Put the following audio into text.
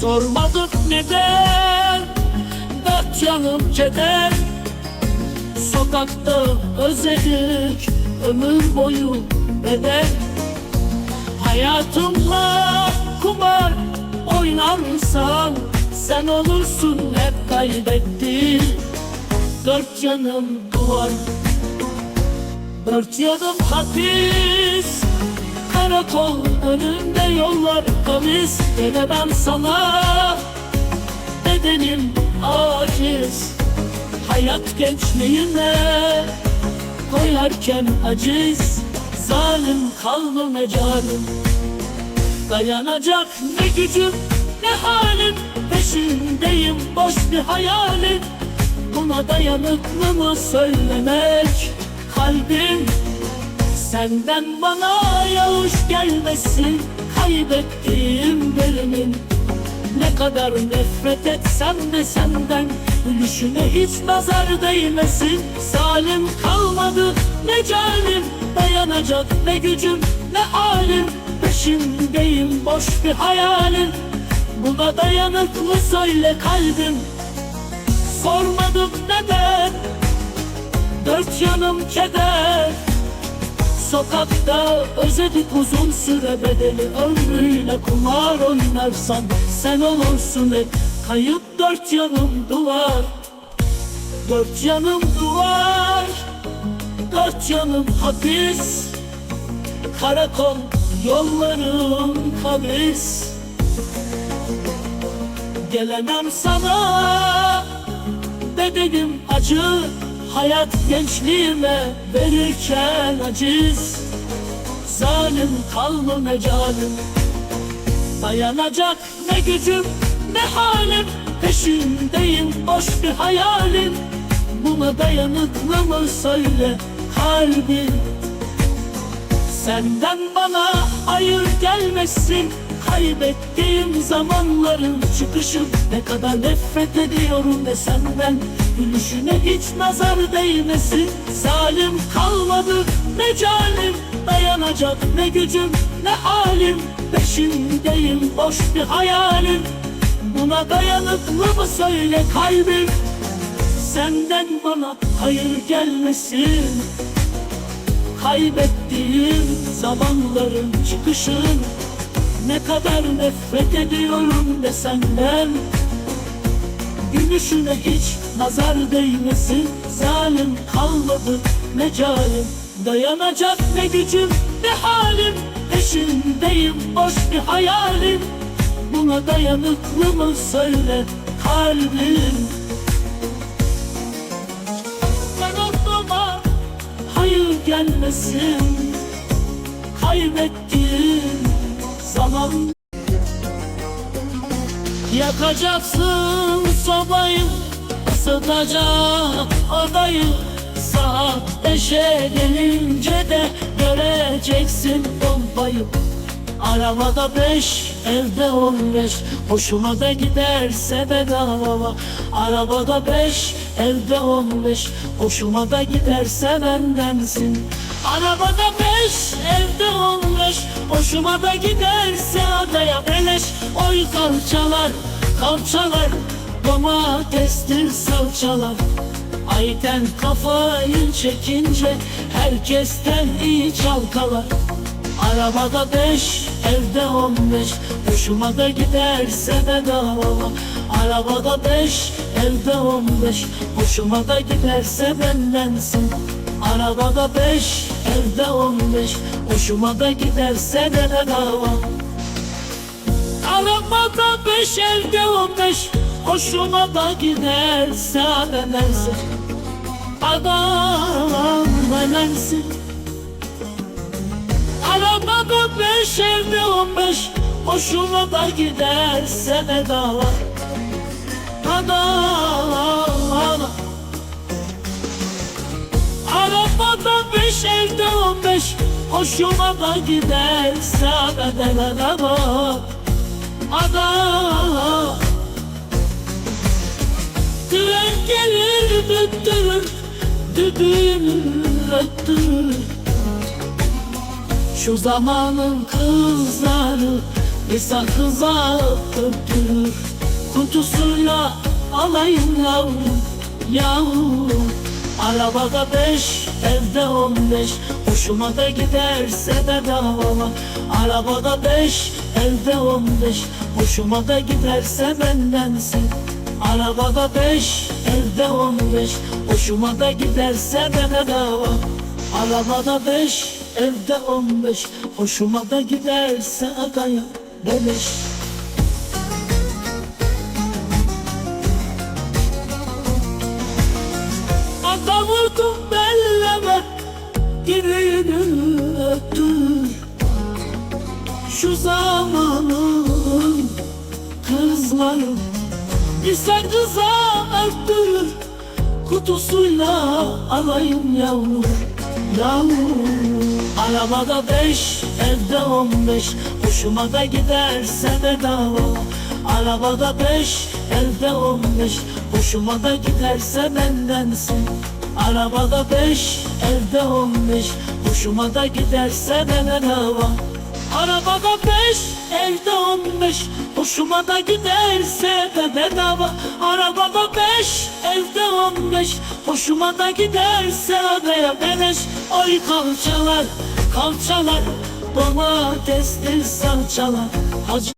Sormadık neden? Dert yanım keder. Sokakta özledik Ömür boyu bedel. Hayatımla kumar oynarsan Sen olursun hep kaybettin. Dört yanım duvar. Dört yanım hapis Karakol önünde yollar kamis Gelemem sana. Bedenim aciz Hayat gençliğine Koyarken aciz. Zalim kaldı mecalim Dayanacak ne gücüm ne halim? Peşindeyim boş bir hayalin Buna dayanıklı mı söylemek Kalbim senden bana yağış gelmesin Kaybettiğim birimin Ne kadar nefret etsem de senden Gülüşüne hiç nazar değmesin. Zalim kalmadı ne canim Dayanacak ne gücüm ne halim Peşindeyim boş bir hayalin. Buna dayanıklı söyle kalbim. Sormadım neden Dört yanım keder Sokakta özledik uzun süre bedeli Ömrüyle kumar oynarsan Sen olursun hep kayıp dört yanım duvar. Dört yanım duvar Dört yanım hapis. Karakol yollarım kamis Gelemem sana Bedenim acı Hayat gençliğime verirken aciz. Zalim kalma mecalim. Dayanacak ne gücüm ne halim? Peşindeyim boş bir hayalim. Buna dayanıklı mı söyle kalbim? Senden bana hayır gelmesin. Kaybettiğim zamanların çıkışım Ne kadar nefret ediyorum ve senden Gülüşüne hiç nazar değmesin. Zalim kalmadı ne canim Dayanacak ne gücüm ne halim Peşindeyim boş bir hayalim. Buna dayanıklı mı söyle kalbim? Senden bana hayır gelmesin. Kaybettiğim zamanların çıkışın. Ne kadar nefret ediyorum de senden Gülüşüne hiç nazar değmesin. Zalim kalmadı mecalim. Dayanacak ne gücüm ne halim? Peşindeyim boş bir hayalim. Buna dayanıklı mı söyle kalbim? Ben aklıma hayır gelmesin. Kaybettiğim zaman. Yakacaksın sobayı ısıtacak odayı Saat beşe gelince de göreceksin bombayı. Arabada beş, evde on beş. Hoşuma da giderse bedava. Arabada beş, evde on beş. Hoşuma da giderse bendensin. Arabada beş, evde on beş. Hoşuma da giderse adaya beleş. Oy kalçalar, kalçalar Domatestir salçalar. Ayten kafayı çekince Herkesten iyi çalkalar. Arabada beş, evde on beş. Hoşuma da giderse bedava. Arabada beş, evde on beş. Hoşuma da giderse bendensin Arabada beş, evde on beş. Hoşuma da giderse de bedava. Arabada beş, evde on beş Hoşuma da giderse bendensin Adam bendensin Arabada beş evde on beş Hoşuma da giderse ne dava Adam Arabada beş evde on beş Hoşuma da giderse bedene dava Adam Tren gelir düttürür Düdüğünü öttürür şu zamanın kızları Bir sakıza öptürür Kutusuyla alayım yavrum Yavrum Arabada beş, evde on beş. Hoşuma da giderse bedava. Arabada beş, evde on beş. Hoşuma da giderse bendensin. Arabada beş, evde on beş. Hoşuma da giderse de bedava. Arabada beş, evde on beş. Hoşuma da giderse adaya beleş Direğini öptür Şu zamanın kızları. Bir sen kıza öptür Kutusuyla alayım yavrum Yavrum. Arabada beş, evde on beş. Hoşuma da giderse bedava. Arabada beş, evde on beş. Hoşuma da giderse bendensin Arabada beş, evde on beş. Hoşuma da giderse de bedava Arabada beş, evde on beş. Hoşuma da giderse de bedava Arabada beş, evde on beş. Hoşuma da giderse adaya beleş. Oy kalçalar, kalçalar. Domatesli salçalar. Hacı